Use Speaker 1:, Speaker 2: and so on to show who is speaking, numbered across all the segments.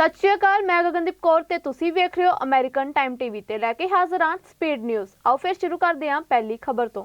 Speaker 1: ਸਤਿ ਸ਼੍ਰੀ ਅਕਾਲ, ਮੈਂ ਗਗਨਦੀਪ ਕੌਰ ਤੇ ਤੁਸੀਂ ਵੇਖ ਰਹੇ ਹੋ ਅਮਰੀਕਨ ਟਾਈਮ ਟੀਵੀ ਤੇ ਲੈ ਕੇ ਹਾਜ਼ਰ ਹਾਂ ਸਪੀਡ ਨਿਊਜ਼ ਆਓ ਫਿਰ ਸ਼ੁਰੂ ਕਰਦੇ ਹਾਂ ਪਹਿਲੀ ਖਬਰ ਤੋਂ।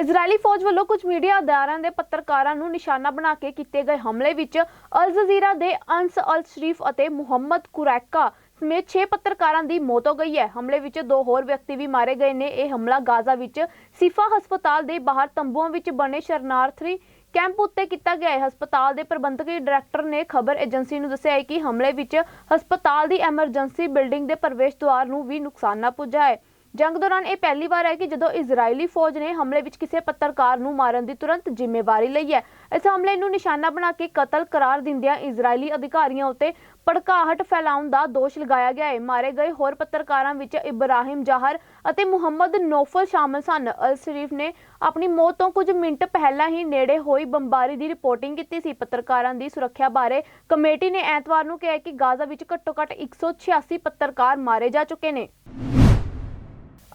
Speaker 1: ਇਜ਼ਰਾਈਲੀ ਫੌਜ ਵੱਲੋਂ ਕੁਝ ਮੀਡੀਆ ਅਦਾਰਿਆਂ ਦੇ ਪੱਤਰਕਾਰਾਂ ਨੂੰ ਨਿਸ਼ਾਨਾ ਬਣਾ ਕੇ ਕੀਤੇ ਗਏ ਹਮਲੇ ਵਿੱਚ ਅਲ ਜਜ਼ੀਰਾ ਦੇ ਅੰਸ ਅਲ ਸ਼ਰੀਫ ਅਤੇ ਮੁਹੰਮਦ ਕੁਰੈਕਾ ਸਮੇਤ 6 ਪੱਤਰਕਾਰਾਂ ਦੀ ਮੌਤ ਹੋ ਗਈ ਹੈ। ਹਮਲੇ ਵਿੱਚ ਦੋ ਹੋਰ ਵਿਅਕਤੀ ਵੀ ਮਾਰੇ ਗਏ ਨੇ। ਇਹ ਹਮਲਾ ਗਾਜ਼ਾ ਵਿੱਚ ਸਿਫਾ ਹਸਪਤਾਲ ਦੇ ਬਾਹਰ ਤੰਬੂਆਂ ਵਿੱਚ ਬਣੇ ਸ਼ਰਨਾਰਥੀ ਕੈਂਪ ਉੱਤੇ ਕੀਤਾ ਗਿਆ ਹੈ। ਹਸਪਤਾਲ ਦੇ ਪ੍ਰਬੰਧਕੀ ਡਾਇਰੈਕਟਰ ਨੇ ਖਬਰ ਏਜੰਸੀ ਨੂੰ ਦੱਸਿਆ ਹੈ ਕਿ ਹਮਲੇ ਵਿੱਚ ਹਸਪਤਾਲ ਦੀ ਐਮਰਜੈਂਸੀ ਬਿਲਡਿੰਗ ਦੇ ਪ੍ਰਵੇਸ਼ ਦੁਆਰ ਨੂੰ ਵੀ ਨੁਕਸਾਨ ਨਾ ਪੁੱਜਾ ਹੈ। ਜੰਗ ਦੌਰਾਨ ਇਹ ਪਹਿਲੀ ਵਾਰ ਹੈ ਕਿ ਜਦੋਂ ਇਜ਼ਰਾਈਲੀ ਫੌਜ ਨੇ ਹਮਲੇ ਵਿੱਚ ਕਿਸੇ ਪੱਤਰਕਾਰ ਨੂੰ ਮਾਰਨ ਦੀ ਤੁਰੰਤ ਜ਼ਿੰਮੇਵਾਰੀ ਲਈ ਹੈ। ਇਸ ਹਮਲੇ ਨੂੰ ਨਿਸ਼ਾਨਾ ਬਣਾ ਕੇ ਕਤਲ ਕਰਾਰ ਦਿੰਦਿਆਂ ਇਜ਼ਰਾਈਲੀ ਅਧਿਕਾਰੀਆਂ ਉੱਤੇ ਭੜਕਾਹਟ ਫੈਲਾਉਣ ਦਾ ਦੋਸ਼ ਲਗਾਇਆ ਗਿਆ ਹੈ। ਮਾਰੇ ਗਏ ਹੋਰ ਪੱਤਰਕਾਰਾਂ ਵਿੱਚ ਇਬਰਾਹਿਮ ਜ਼ਾਹਰ ਅਤੇ ਮੁਹੰਮਦ ਨੋਫਲ ਸ਼ਾਮਲ ਸਨ। ਅਲ ਸ਼ਰੀਫ ਨੇ ਆਪਣੀ ਮੌਤ ਤੋਂ ਕੁਝ ਮਿੰਟ ਪਹਿਲਾਂ ਹੀ ਨੇੜੇ ਹੋਈ ਬੰਬਾਰੀ ਦੀ ਰਿਪੋਰਟਿੰਗ ਕੀਤੀ ਸੀ। ਪੱਤਰਕਾਰਾਂ ਦੀ ਸੁਰੱਖਿਆ ਬਾਰੇ ਕਮੇਟੀ ਨੇ ਐਤਵਾਰ ਨੂੰ ਕਿਹਾ ਕਿ ਗਾਜ਼ਾ ਵਿੱਚ ਘੱਟੋ-ਘੱਟ 186 ਪੱਤਰਕਾਰ ਮਾਰੇ ਜਾ ਚੁੱਕੇ ਨੇ।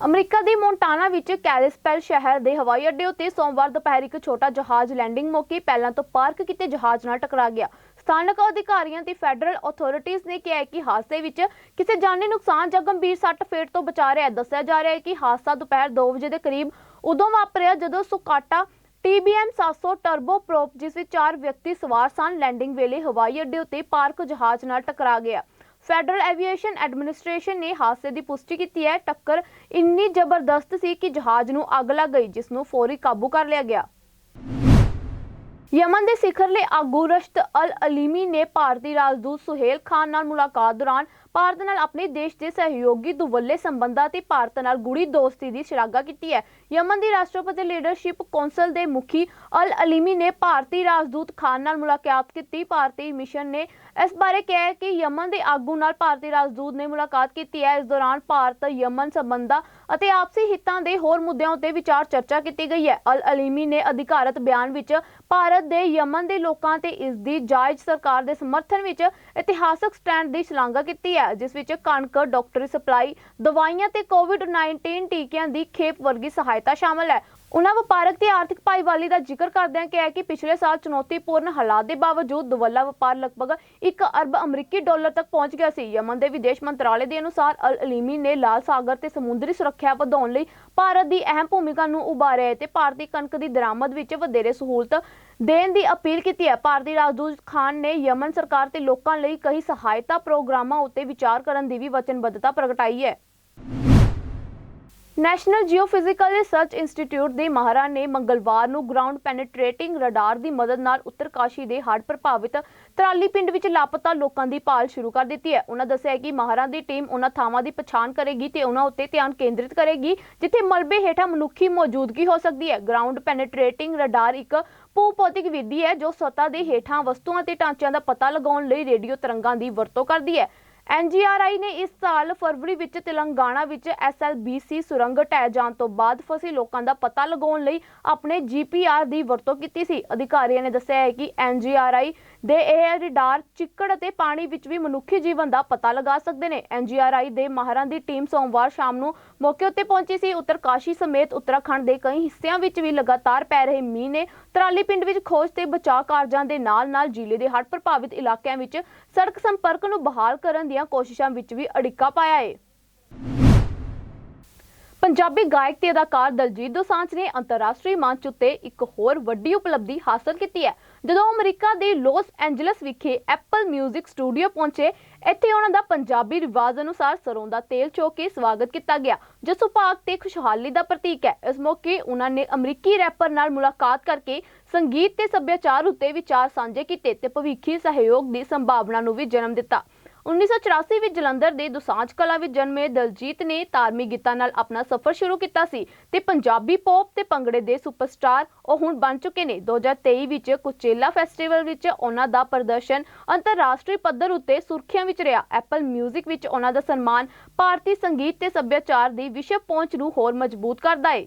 Speaker 1: ਅਮਰੀਕਾ ਦੇ ਮੌਂਟਾਨਾ ਵਿੱਚ ਕੈਲਿਸਪੈਲ ਸ਼ਹਿਰ ਦੇ ਹਵਾਈ ਅੱਡੇ ਉੱਤੇ ਸੋਮਵਾਰ ਦੁਪਹਿਰ ਇੱਕ ਛੋਟਾ ਜਹਾਜ਼ ਲੈਂਡਿੰਗ ਮੌਕੇ ਪਹਿਲਾਂ ਤੋਂ ਪਾਰਕ ਕੀਤੇ ਜਹਾਜ਼ ਨਾਲ ਟਕਰਾ ਗਿਆ। ਸਥਾਨਕ ਅਧਿਕਾਰੀਆਂ ਤੇ ਫੈਡਰਲ ਅਥਾਰਟੀਆਂ ਨੇ ਕਿਹਾ ਕਿ ਹਾਦਸੇ ਵਿੱਚ ਕਿਸੇ ਜਾਨੀ ਨੁਕਸਾਨ ਜਾਂ ਗੰਭੀਰ ਸੱਟ ਫੇਟ ਤੋਂ ਬਚਾ ਰਿਹਾ ਦੱਸਿਆ ਜਾ ਰਿਹਾ ਹੈ ਕਿ ਹਾਦਸਾ ਦੁਪਹਿਰ 2 ਵਜੇ ਦੇ ਕਰੀਬ ਉਦੋਂ ਵਾਪਰਿਆ ਜਦੋਂ ਸੁਕਾਟਾ TBM 700 ਟਰਬੋ ਪ੍ਰੋਪ ਜਿਸ ਵਿੱਚ ਚਾਰ ਵਿਅਕਤੀ ਸਵਾਰ ਸਨ, ਲੈਂਡਿੰਗ ਵੇਲੇ ਹਵਾਈ ਅੱਡੇ ਉੱਤੇ ਪਾਰਕ ਜਹਾਜ਼ ਨਾਲ ਟਕਰਾ ਗਿਆ। ਫੈਡਰਲ ਐਵੀਏਸ਼ਨ ਐਡਮਿਨਿਸਟ੍ਰੇਸ਼ਨ ਨੇ ਹਾਦਸੇ ਦੀ ਪੁਸ਼ਟੀ ਕੀਤੀ ਹੈ। ਟੱਕਰ ਇੰਨੀ ਜ਼ਬਰਦਸਤ ਸੀ ਕਿ ਜਹਾਜ਼ ਨੂੰ ਅੱਗ ਲੱਗ ਗਈ, ਜਿਸ ਨੂੰ ਫੌਰੀ ਕਾਬੂ ਕਰ ਲਿਆ ਗਿਆ। ਯਮਨ ਦੇ ਸਿਖਰਲੇ ਆਗੂ ਰਸ਼ਤ ਅਲ ਅਲੀਮੀ ਨੇ ਭਾਰਤੀ ਰਾਜਦੂਤ ਸੁਹੇਲ ਖਾਨ ਨਾਲ ਮੁਲਾਕਾਤ ਦੌਰਾਨ ਭਾਰਤ ਨਾਲ ਆਪਣੇ ਦੇਸ਼ ਦੇ ਸਹਿਯੋਗੀ ਦੁਵੱਲੇ ਸੰਬੰਧਾਂ ਤੇ ਭਾਰਤ ਨਾਲ ਗੁੜੀ ਦੋਸਤੀ ਦੀ ਸ਼ਲਾਘਾ ਕੀਤੀ ਹੈ। ਯਮਨ ਦੀ ਰਾਸ਼ਟਰਪਤੀ ਲੀਡਰਸ਼ਿਪ ਕੌਂਸਲ ਦੇ ਮੁਖੀ ਅਲ ਅਲੀਮੀ ਨੇ ਭਾਰਤੀ ਰਾਜਦੂਤ ਖਾਨ ਨਾਲ ਮੁਲਾਕਾਤ ਕੀਤੀ। ਭਾਰਤੀ ਮਿਸ਼ਨ ਨੇ ਇਸ ਬਾਰੇ ਕਿਹਾ ਕਿ ਯਮਨ ਦੇ ਆਗੂ ਨਾਲ ਭਾਰਤੀ ਰਾਜਦੂਤ ਨੇ ਮੁਲਾਕਾਤ ਕੀਤੀ ਹੈ। ਇਸ ਦੌਰਾਨ ਭਾਰਤ, ਯਮਨ ਸੰਬੰਧਾਂ ਅਤੇ ਆਪਸੀ ਹਿੱਤਾਂ ਦੇ ਹੋਰ ਮੁੱਦਿਆਂ ਉੱਤੇ ਵਿਚਾਰ ਚਰਚਾ ਕੀਤੀ ਗਈ ਹੈ। ਅਲ ਅਲੀਮੀ ਨੇ ਅਧਿਕਾਰਤ ਬਿਆਨ ਵਿੱਚ ਭਾਰਤ ਦੇ ਯਮਨ ਦੇ ਲੋਕਾਂ ਤੇ ਇਸ ਦੀ ਜਾਇਜ਼ ਸਰਕਾਰ ਦੇ ਸਮਰਥਨ ਵਿੱਚ ਇਤਿਹਾਸਕ ਸਟੈਂਡ ਦੀ ਸ਼ਲਾਘਾ ਕੀਤੀ ਹੈ, ਜਿਸ ਵਿੱਚ ਕਣਕ, ਡਾਕਟਰੀ ਸਪਲਾਈ, ਦਵਾਈਆਂ ਤੇ ਕੋਵਿਡ-19 ਟੀਕਿਆਂ ਦੀ ਖੇਪ ਵਰਗੀ ਸਹਾਇਤਾ ਸ਼ਾਮਲ ਹੈ। ਉਨ੍ਹਾਂ ਵਪਾਰਕ ਤੇ ਆਰਥਿਕ ਭਾਈਵਾਲੀ ਦਾ ਜ਼ਿਕਰ ਕਰਦਿਆਂ ਕਿਹਾ ਕਿ ਪਿਛਲੇ ਸਾਲ ਚੁਣੌਤੀਪੂਰਨ ਹਾਲਾਤ ਦੇ ਬਾਵਜੂਦ ਦੁਵੱਲਾ ਵਪਾਰ ਲਗਭਗ 1 ਅਰਬ ਅਮਰੀਕੀ ਡਾਲਰ ਤੱਕ ਪਹੁੰਚ ਗਿਆ ਸੀ। ਯਮਨ ਦੇ ਵਿਦੇਸ਼ ਮੰਤਰਾਲੇ ਦੇ ਅਨੁਸਾਰ ਅਲ ਅਲੀਮੀ ਨੇ ਲਾਲ ਸਾਗਰ ਤੇ ਸਮੁੰਦਰੀ ਸੁਰੱਖਿਆ ਵਧਾਉਣ ਲਈ ਭਾਰਤ ਦੀ ਅਹਿਮ ਭੂਮਿਕਾ ਨੂੰ ਉਭਾਰਿਆ ਤੇ ਭਾਰਤੀ ਕਣਕ ਦੀ ਦਰਾਮਦ ਵਿੱਚ ਵਧੇਰੇ ਸਹੂਲਤ ਦੇਣ ਦੀ ਅਪੀਲ ਕੀਤੀ ਹੈ। ਭਾਰਤੀ ਰਾਜਦੂਤ ਖਾਨ ਨੇ ਯਮਨ ਸਰਕਾਰ ਤੇ ਲੋਕਾਂ ਲਈ ਕਈ ਸਹਾਇਤਾ ਪ੍ਰੋਗਰਾਮਾਂ ਉੱਤੇ ਵਿਚਾਰ ਕਰਨ ਦੀ ਵੀ ਵਚਨਬੱਧਤਾ ਪ੍ਰਗਟਾਈ ਹੈ। ਨੈਸ਼ਨਲ ਜੀਓਫਿਜ਼ੀਕਲ ਰਿਸਰਚ ਇੰਸਟੀਚਿਊਟ ਦੇ ਮਾਹਰਾਂ ਨੇ ਮੰਗਲਵਾਰ ਨੂੰ ਗਰਾਊਂਡ ਪੈਨੇਟ੍ਰੇਟਿੰਗ ਰਡਾਰ ਦੀ ਮਦਦ ਨਾਲ ਉੱਤਰਕਾਸ਼ੀ ਦੇ ਹੜ੍ਹ ਪ੍ਰਭਾਵਿਤ ਤਰਾਲੀ ਪਿੰਡ ਵਿੱਚ ਲਾਪਤਾ ਲੋਕਾਂ ਦੀ ਭਾਲ ਸ਼ੁਰੂ ਕਰ ਦਿੱਤੀ ਹੈ। ਉਹਨਾਂ ਦੱਸਿਆ ਕਿ ਮਾਹਰਾਂ ਦੀ ਟੀਮ ਉਹਨਾਂ ਥਾਵਾਂ ਦੀ ਪਛਾਣ ਕਰੇਗੀ ਤੇ ਉਹਨਾਂ ਉੱਤੇ ਧਿਆਨ ਕੇਂਦਰਿਤ ਕਰੇਗੀ, ਜਿੱਥੇ ਮਲਬੇ ਹੇਠਾਂ ਮਨੁੱਖੀ ਮੌਜੂਦਗੀ ਹੋ ਸਕਦੀ ਹੈ। ਗਰਾਊਂਡ ਪੈਨੇਟ੍ਰੇਟਿੰਗ ਰਡਾਰ ਇੱਕ ਭੂ-ਭੌਤਿਕ ਵਿਧੀ ਹੈ ਜੋ ਸਤਾ ਦੇ ਹੇਠਾਂ ਵਸਤੂਆਂ ਤੇ ਢਾਂਚਿਆਂ ਦਾ ਪਤਾ ਲਗਾਉਣ ਲਈ ਰੇਡੀਓ ਤਰੰਗਾਂ ਦੀ ਵਰਤੋਂ ਕਰਦੀ ਹੈ। ਐਨਜੀਆਰਆਈ ਨੇ ਇਸ ਸਾਲ ਫਰਵਰੀ ਵਿੱਚ ਤੇਲੰਗਾਨਾ ਵਿੱਚ ਐਸਐਲਬੀਸੀ ਸੁਰੰਗ ਢਹਿ ਜਾਣ ਤੋਂ ਬਾਅਦ ਫਸੇ ਲੋਕਾਂ ਦਾ ਪਤਾ ਲਗਾਉਣ ਲਈ ਆਪਣੇ ਜੀਪੀਆਰ ਦੀ ਵਰਤੋਂ ਕੀਤੀ ਸੀ। ਅਧਿਕਾਰੀਆਂ ਨੇ ਦੱਸਿਆ ਹੈ ਕਿ ਐਨਜੀਆਰਆਈ ਦੇ ਇਹ ਰਡਾਰ ਚਿੱਕੜ ਅਤੇ ਪਾਣੀ ਵਿੱਚ ਵੀ ਮਨੁੱਖੀ ਜੀਵਨ ਦਾ ਪਤਾ ਲਗਾ ਸਕਦੇ ਨੇ। ਐਨਜੀਆਰਆਈ ਦੇ ਮਾਹਰਾਂ ਦੀ ਟੀਮ ਸੋਮਵਾਰ ਸ਼ਾਮ ਨੂੰ ਮੌਕੇ ਉੱਤੇ ਪਹੁੰਚੀ ਸੀ। ਉੱਤਰਕਾਸ਼ੀ ਸਮੇਤ ਉੱਤਰਾਖੰਡ ਦੇ ਕਈ ਹਿੱਸਿਆਂ ਵਿੱਚ ਵੀ ਲਗਾਤਾਰ ਪੈ ਰਹੇ ਮੀਂਹ ਨੇ ਤਰਾਲੀ ਪਿੰਡ ਵਿੱਚ ਖੋਜ ਤੇ ਬਚਾਅ ਕਾਰਜਾਂ ਦੇ ਨਾਲ-ਨਾਲ ਜ਼ਿਲ੍ਹੇ ਦੇ ਹੜ੍ਹ ਪ੍ਰਭਾਵਿਤ ਇਲਾਕਿਆਂ ਵਿੱਚ ਸੜਕ ਸੰਪਰਕ ਨੂੰ ਬਹਾਲ ਕਰਨ ਦੀ ਦੀਆਂ ਕੋਸ਼ਿਸ਼ਾਂ ਵਿੱਚ ਵੀ ਅੜਿੱਕਾ ਪਾਇਆ ਹੈ ਪੰਜਾਬੀ ਗਾਇਕ ਤੇ ਅਦਾਕਾਰ ਦਲਜੀਤ ਦੋਸਾਂਝ ਨੇ ਅੰਤਰਰਾਸ਼ਟਰੀ ਮੰਚ ਉੱਤੇ ਇੱਕ ਹੋਰ ਵੱਡੀ ਉਪਲਬਧੀ ਹਾਸਲ ਕੀਤੀ ਹੈ, ਜਦੋਂ ਅਮਰੀਕਾ ਦੇ ਲਾਸ ਐਂਜਲਸ ਵਿਖੇ ਐਪਲ 뮤직 ਸਟੂਡੀਓ ਪਹੁੰਚੇ, ਇੱਥੇ ਉਹਨਾਂ ਦਾ ਪੰਜਾਬੀ ਰਿਵਾਜ ਅਨੁਸਾਰ ਸਰੋਂ ਦਾ ਤੇਲ ਚੋ ਕੇ ਸਵਾਗਤ ਕੀਤਾ ਗਿਆ ਜੋ ਸੁਭਾਗ ਤੇ ਖੁਸ਼ਹਾਲੀ ਦਾ ਪ੍ਰਤੀਕ ਹੈ। ਇਸ ਮੌਕੇ ਉਹਨਾਂ ਨੇ ਅਮਰੀਕੀ ਰੈਪਰ ਨਾਲ ਮੁਲਾਕਾਤ ਕਰਕੇ ਸੰਗੀਤ ਤੇ ਸੱਭਿਆਚਾਰ ਉੱਤੇ ਵਿਚਾਰ ਸਾਂਝੇ ਕੀਤੇ ਤੇ ਭਵਿੱਖੀ ਸਹਿਯੋਗ ਦੀ ਸੰਭਾਵਨਾ ਨੂੰ ਵੀ ਜਨਮ ਦਿੱਤਾ। 1984 ਵਿੱਚ ਜਲੰਧਰ ਦੇ ਦੁਸਾਂਝ ਕਲਾ ਵਿੱਚ ਜਨਮੇ ਦਲਜੀਤ ਨੇ ਧਾਰਮਿਕ ਗੀਤਾਂ ਨਾਲ ਆਪਣਾ ਸਫ਼ਰ ਸ਼ੁਰੂ ਕੀਤਾ ਸੀ ਤੇ ਪੰਜਾਬੀ ਪੌਪ ਤੇ ਭੰਗੜੇ ਦੇ ਸੁਪਰਸਟਾਰ ਉਹ ਹੁਣ ਬਣ ਚੁੱਕੇ ਨੇ। 2023 ਵਿੱਚ ਕੁਚੇਲਾ ਫੈਸਟੀਵਲ ਵਿੱਚ ਉਹਨਾਂ ਦਾ ਪ੍ਰਦਰਸ਼ਨ ਅੰਤਰਰਾਸ਼ਟਰੀ ਪੱਧਰ ਉੱਤੇ ਸੁਰਖੀਆਂ ਵਿੱਚ ਰਿਹਾ। ਐਪਲ 뮤직 ਵਿੱਚ ਉਹਨਾਂ ਦਾ ਸਨਮਾਨ ਭਾਰਤੀ ਸੰਗੀਤ ਤੇ ਸੱਭਿਆਚਾਰ ਦੀ ਵਿਸ਼ਵ ਪਹੁੰਚ ਨੂੰ ਹੋਰ ਮਜ਼ਬੂਤ ਕਰਦਾ ਹੈ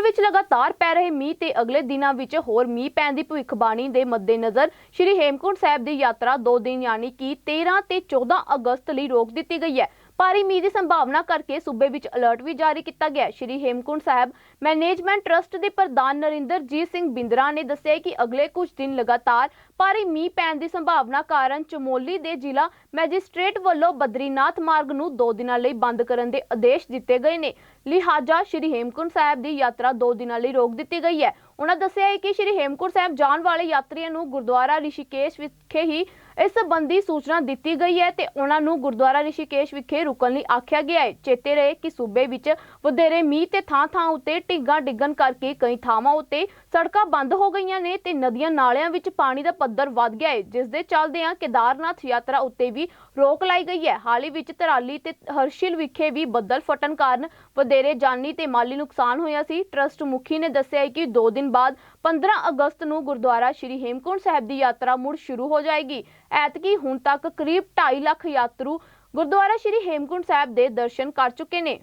Speaker 1: ਉੱਤਰਾਖੰਡ ਵਿੱਚ ਲਗਾਤਾਰ ਪੈ ਰਹੇ ਮੀਂਹ ਤੇ ਅਗਲੇ ਦਿਨਾਂ ਵਿੱਚ ਹੋਰ ਮੀਂਹ ਪੈਣ ਦੀ ਭਵਿੱਖਬਾਣੀ ਦੇ ਮੱਦੇਨਜ਼ਰ ਸ਼੍ਰੀ ਹੇਮਕੁੰਟ ਸਾਹਿਬ ਦੀ ਯਾਤਰਾ 2 ਦਿਨ ਯਾਨੀ ਕਿ 13 ਤੇ 14 ਅਗਸਤ ਲਈ ਰੋਕ ਦਿੱਤੀ ਗਈ ਹੈ। ਭਾਰੀ ਮੀਂਹ ਦੀ ਸੰਭਾਵਨਾ ਕਰਕੇ ਸੂਬੇ ਵਿੱਚ ਅਲਰਟ ਵੀ ਜਾਰੀ ਕੀਤਾ ਗਿਆ ਸ਼੍ਰੀ ਹੇਮਕੁੰਟ ਸਾਹਿਬ ਮੈਨੇਜਮੈਂਟ ਟਰਸਟ ਦੇ ਪ੍ਰਧਾਨ ਨਰਿੰਦਰਜੀਤ ਸਿੰਘ ਬਿੰਦਰਾ ਨੇ ਦੱਸਿਆ ਕਿ ਅਗਲੇ ਕੁਝ ਦਿਨ ਲਗਾਤਾਰ ਭਾਰੀ ਮੀਂਹ ਪੈਣ ਦੀ ਸੰਭਾਵਨਾ ਕਾਰਨ ਚਮੋਲੀ ਦੇ ਜ਼ਿਲ੍ਹਾ ਮੈਜਿਸਟ੍ਰੇਟ ਵੱਲੋਂ ਬਦਰੀਨਾਥ ਮਾਰਗ ਨੂੰ 2 ਦਿਨਾਂ ਲਈ ਬੰਦ ਕਰਨ ਦੇ ਆਦੇਸ਼ ਦਿੱਤੇ ਗਏ ਨੇ। ਲਿਹਾਜ਼ਾ ਸ਼੍ਰੀ ਹੇਮਕੁੰਟ ਸਾਹਿਬ ਦੀ ਯਾਤਰਾ 2 ਦਿਨਾਂ ਲਈ ਰੋਕ ਦਿੱਤੀ ਗਈ ਹੈ। ਉਹਨਾਂ ਦੱਸਿਆ ਹੈ ਕਿ ਸ਼੍ਰੀ ਹੇਮਕੁੰਟ ਸਾਹਿਬ ਜਾਣ ਵਾਲੇ ਯਾਤਰੀਆਂ ਨੂੰ ਗੁਰਦੁਆਰਾ ਰਿਸ਼ੀਕੇਸ਼ ਵਿਖੇ ਹੀ ਇਸ ਸੰਬੰਧੀ ਸੂਚਨਾ ਦਿੱਤੀ ਗਈ ਹੈ ਤੇ ਉਹਨਾਂ ਨੂੰ ਗੁਰਦੁਆਰਾ ਰਿਸ਼ੀਕੇਸ਼ ਵਿਖੇ ਰੁਕਣ ਲਈ ਆਖਿਆ ਗਿਆ ਹੈ। ਚੇਤੇ ਰਹੇ ਕਿ ਸੂਬੇ ਵਿੱਚ ਵਧੇਰੇ ਮੀਂਹ ਤੇ ਥਾਂ-ਥਾਂ ਉੱਤੇ ਢਿੱਗਾਂ ਡਿੱਗਣ ਕਰਕੇ ਕਈ ਥਾਵਾਂ ਉੱਤੇ ਸੜਕਾਂ ਬੰਦ ਹੋ ਗਈਆਂ ਨੇ ਤੇ ਨਦੀਆਂ ਨਾਲਿਆਂ ਵਿੱਚ ਪਾਣੀ ਦਾ ਪੱਧਰ ਵੱਧ ਗਿਆ ਹੈ। ਜਿਸ ਦੇ ਚੱਲਦਿਆਂ ਕੇਦਾਰਨਾਥ ਯਾਤਰਾ ਉੱਤੇ ਵੀ ਰੋਕ ਲਾਈ ਗਈ ਹੈ। ਹਾਲ ਹੀ ਵਿੱਚ ਤਰਾਲੀ ਤੇ ਹਰਸ਼ਿਲ ਵਿਖੇ ਵੀ ਬੱਦਲ ਫਟਣ ਕਾਰਨ ਵਧੇਰੇ ਜਾਨੀ ਤੇ ਮਾਲੀ ਨੁਕਸਾਨ ਹੋਇਆ ਸੀ। ਟਰਸਟ ਮੁਖੀ ਨੇ ਦੱਸਿਆ ਹੈ ਕਿ 2 ਦਿਨ ਬਾਅਦ 15 ਅਗਸਤ ਨੂੰ ਗੁਰਦੁਆਰਾ ਸ਼੍ਰੀ ਹੇਮਕੁੰਟ ਸਾਹਿਬ ਦੀ ਯਾਤਰਾ ਮੁੜ ਸ਼ੁਰੂ ਹੋ ਜਾਏਗੀ। ਐਤਕੀ ਹੁਣ ਤੱਕ ਕਰੀਬ 2.5 ਲੱਖ ਯਾਤਰੂ ਗੁਰਦੁਆਰਾ ਸ਼੍ਰੀ ਹੇਮਕੁੰਟ ਸਾਹਿਬ ਦੇ ਦਰਸ਼ਨ ਕਰ ਚੁੱਕੇ ਨੇ।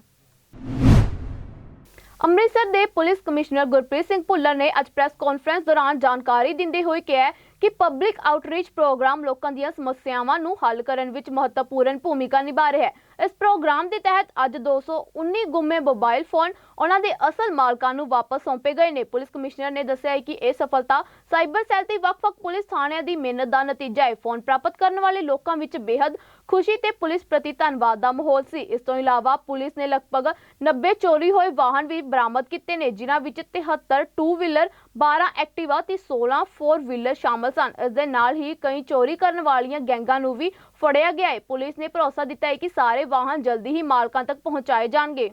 Speaker 1: ਅੰਮ੍ਰਿਤਸਰ ਦੇ ਪੁਲਿਸ ਕਮਿਸ਼ਨਰ ਗੁਰਪ੍ਰੀਤ ਸਿੰਘ ਭੁੱਲਰ ਨੇ ਅੱਜ ਪ੍ਰੈਸ ਕਾਨਫਰੰਸ ਦੌਰਾਨ ਜਾਣਕਾਰੀ ਦਿੰਦੇ ਹੋਏ ਕਿਹਾ ਕਿ ਪਬਲਿਕ ਆਊਟਰੀਚ ਪ੍ਰੋਗਰਾਮ ਲੋਕਾਂ ਦੀਆਂ ਸਮੱਸਿਆਵਾਂ ਨੂੰ ਹੱਲ ਕਰਨ ਵਿੱਚ ਮਹੱਤਵਪੂਰਨ ਭੂਮਿਕਾ ਨਿਭਾ ਰਿਹਾ ਹੈ। ਇਸ ਪ੍ਰੋਗਰਾਮ ਦੇ ਤਹਿਤ ਅੱਜ 219 ਗੁੰਮੇ ਮੋਬਾਈਲ ਫੋਨ ਉਹਨਾਂ ਦੇ ਅਸਲ ਮਾਲਕਾਂ ਨੂੰ ਵਾਪਸ ਸੌਂਪੇ ਗਏ ਨੇ। ਪੁਲਿਸ ਕਮਿਸ਼ਨਰ ਨੇ ਦੱਸਿਆ ਕਿ ਇਹ ਸਫਲਤਾ ਸਾਈਬਰ ਸੈੱਲ ਤੇ ਵੱਖ-ਵੱਖ ਪੁਲਿਸ ਥਾਣਿਆਂ ਦੀ ਮਿਹਨਤ ਦਾ ਨਤੀਜਾ ਹੈ ਫੋਨ ਪ੍ਰਾਪਤ ਕਰਨ ਵਾਲੇ ਲੋਕਾਂ ਵਿੱਚ ਬੇहद ਖੁਸ਼ੀ ਤੇ ਪੁਲਿਸ ਪ੍ਰਤੀ ਧੰਨਵਾਦ ਦਾ ਮਾਹੌਲ ਸੀ। ਇਸ ਤੋਂ ਇਲਾਵਾ ਪੁਲਿਸ ਨੇ ਲਗਭਗ 90 ਚੋਰੀ ਹੋਏ ਵਾਹਨ ਵੀ ਬਰਾਮਦ ਕੀਤੇ ਨੇ, ਜਿਨ੍ਹਾਂ ਵਿੱਚ 73 ਟੂ ਵੀਲਰ 12 ਐਕਟਿਵਾ ਤੇ 16 ਫੋਰ ਵੀਲਰ ਸ਼ਾਮਲ ਸਨ। ਇਸ ਦੇ ਨਾਲ ਹੀ ਕਈ ਚੋਰੀ ਕਰਨ ਵਾਲੀਆਂ ਗੈਂਗਾਂ ਨੂੰ ਵੀ ਫੜਿਆ ਗਿਆ ਹੈ। ਪੁਲਿਸ ਨੇ ਭਰੋਸਾ ਦਿੱਤਾ ਹੈ ਕਿ ਸਾਰੇ ਵਾਹਨ ਜਲਦੀ ਹੀ ਮਾਲਕਾਂ ਤੱਕ ਪਹੁੰਚਾਏ ਜਾਣਗੇ।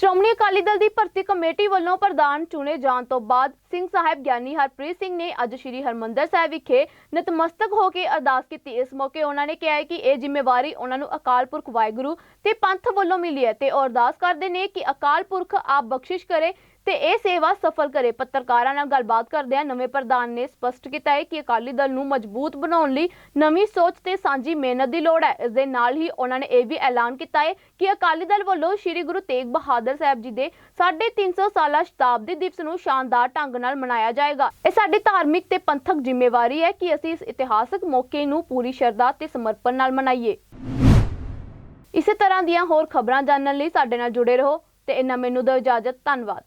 Speaker 1: ਸ਼੍ਰੋਮਣੀ ਅਕਾਲੀ ਦਲ ਦੀ ਭਰਤੀ ਕਮੇਟੀ ਵੱਲੋਂ ਪ੍ਰਧਾਨ ਚੁਣੇ ਜਾਣ ਤੋਂ ਬਾਅਦ ਸਿੰਘ ਸਾਹਿਬ ਗਿਆਨੀ ਹਰਪ੍ਰੀਤ ਸਿੰਘ ਨੇ ਅੱਜ ਸ੍ਰੀ ਹਰਮੰਦਰ ਸਾਹਿਬ ਵਿਖੇ ਨਤਮਸਤਕ ਹੋ ਕੇ ਅਰਦਾਸ ਕੀਤੀ। ਇਸ ਮੌਕੇ ਉਹਨਾਂ ਨੇ ਕਿਹਾ ਕਿ ਇਹ ਜ਼ਿੰਮੇਵਾਰੀ ਉਹਨਾਂ ਨੂੰ ਅਕਾਲ ਪੁਰਖ ਵਾਹਿਗੁਰੂ ਤੇ ਪੰਥ ਵੱਲੋਂ ਮਿਲੀ ਹੈ ਤੇ ਉਹ ਅਰਦਾਸ ਕਰਦੇ ਨੇ ਕਿ ਅਕਾਲ ਪੁਰਖ ਆਪ ਬਖਸ਼ਿਸ਼ ਕਰੇ ਤੇ ਇਹ ਸੇਵਾ ਸਫਲ ਕਰੇ। ਪੱਤਰਕਾਰਾਂ ਨਾਲ ਗੱਲਬਾਤ ਕਰਦਿਆਂ ਨਵੇਂ ਪ੍ਰਧਾਨ ਨੇ ਸਪਸ਼ਟ ਕੀਤਾ ਹੈ ਕਿ ਅਕਾਲੀ ਦਲ ਨੂੰ ਮਜ਼ਬੂਤ ਬਣਾਉਣ ਲਈ ਨਵੀਂ ਸੋਚ ਤੇ ਸਾਂਝੀ ਮਿਹਨਤ ਦੀ ਲੋੜ ਹੈ। ਇਸ ਦੇ ਨਾਲ ਹੀ ਉਹਨਾਂ ਨੇ ਇਹ ਵੀ ਐਲਾਨ ਕੀਤਾ ਹੈ ਕਿ ਅਕਾਲੀ ਦਲ ਵੱਲੋਂ ਸ੍ਰੀ ਗੁਰੂ ਤੇਗ ਬਹਾਦਰ ਸਾਹਿਬ ਜੀ ਦੇ 350 ਸਾਲਾ ਸ਼ਤਾਬਦੀ ਦਿਵਸ ਨੂੰ ਸ਼ਾਨਦਾਰ ਢੰਗ ਨਾਲ ਮਨਾਇਆ ਜਾਏਗਾ। ਇਹ ਸਾਡੀ ਧਾਰਮਿਕ ਤੇ ਪੰਥਕ ਜ਼ਿੰਮੇਵਾਰੀ ਹੈ ਕਿ ਅਸੀਂ ਇਸ ਇਤਿਹਾਸਕ ਮੌਕੇ ਨੂੰ ਪੂਰੀ ਸ਼ਰਧਾ ਤੇ ਸਮਰਪਣ ਨਾਲ ਮਨਾਈਏ। ਇਸੇ ਤਰ੍ਹਾਂ ਦੀਆਂ ਹੋਰ ਖਬਰਾਂ ਜਾਣਨ ਲਈ ਸਾਡੇ ਨਾਲ ਜੁੜੇ ਰਹੋ ਤੇ ਇਹਨਾਂ ਮੈਨੂੰ ਦਿਓ ਇਜਾਜ਼ਤ। ਧੰਨਵਾਦ।